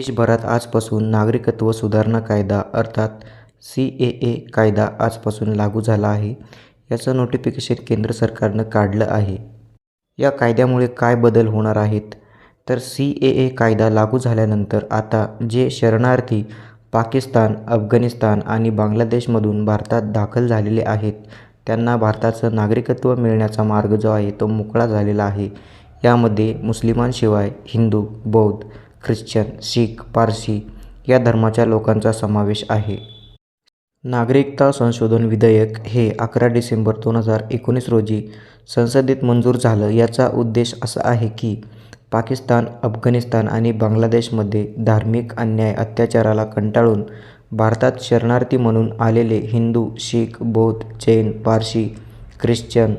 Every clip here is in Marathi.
देशभरात आजपासून नागरिकत्व सुधारणा कायदा अर्थात सी ए ए कायदा आजपासून लागू झाला आहे. याचं नोटिफिकेशन केंद्र सरकारनं काढलं आहे. या कायद्यामुळे काय बदल होणार आहेत? तर सी ए ए कायदा लागू झाल्यानंतर आता जे शरणार्थी पाकिस्तान अफगाणिस्तान आणि बांगलादेशमधून भारतात दाखल झालेले आहेत त्यांना भारताचं नागरिकत्व मिळण्याचा मार्ग जो आहे तो मोकळा झालेला आहे. यामध्ये मुस्लिमांशिवाय हिंदू बौद्ध ख्रिश्चन शीख पारसी या धर्माच्या लोकांचा समावेश आहे. नागरिकता संशोधन विधेयक हे अकरा डिसेंबर दोन हजार एकोणीस रोजी संसदेत मंजूर झालं. याचा उद्देश असा आहे की पाकिस्तान अफगाणिस्तान आणि बांगलादेशमध्ये धार्मिक अन्याय अत्याचाराला कंटाळून भारतात शरणार्थी म्हणून आलेले हिंदू शीख बौद्ध जैन पारशी ख्रिश्चन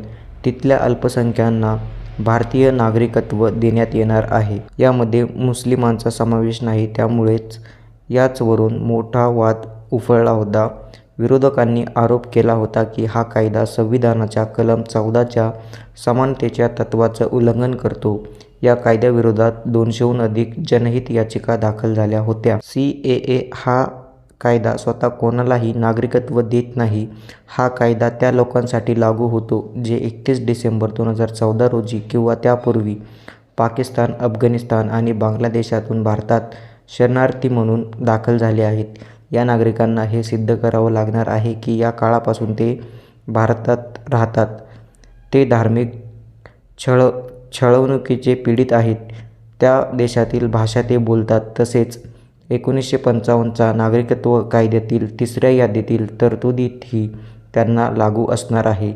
तिथल्या अल्पसंख्यांना भारतीय नागरिकत्व देण्यात येणार आहे. यामध्ये मुस्लिमांचा समावेश नाही. त्यामुळेच याचवरून मोठा वाद उफळला होता. विरोधकांनी आरोप केला होता की हा कायदा संविधानाच्या कलम चौदाच्या समानतेच्या तत्त्वाचं उल्लंघन करतो. या कायद्याविरोधात दोनशेहून अधिक जनहित याचिका दाखल झाल्या होत्या. सी ए ए हा कायदा स्वतः कोणालाही नागरिकत्व देत नाही. हा कायदा त्या लोकांसाठी लागू होतो जे एकतीस डिसेंबर दोन हजार चौदा रोजी किंवा त्यापूर्वी पाकिस्तान अफगाणिस्तान आणि बांगलादेशातून भारतात शरणार्थी म्हणून दाखल झाले आहेत. या नागरिकांना हे सिद्ध करावं लागणार आहे की या काळापासून ते भारतात राहतात. ते धार्मिक छळ छळवणुकीचे पीडित आहेत. त्या देशातील भाषा ते बोलतात तसेच एकोणीसशे पंचावन्नचा नागरिकत्व कायद्यातील तिसऱ्या यादीतील तरतुदीतही त्यांना लागू असणार आहे.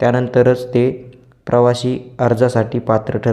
त्यानंतरच ते प्रवासी अर्जासाठी पात्र ठर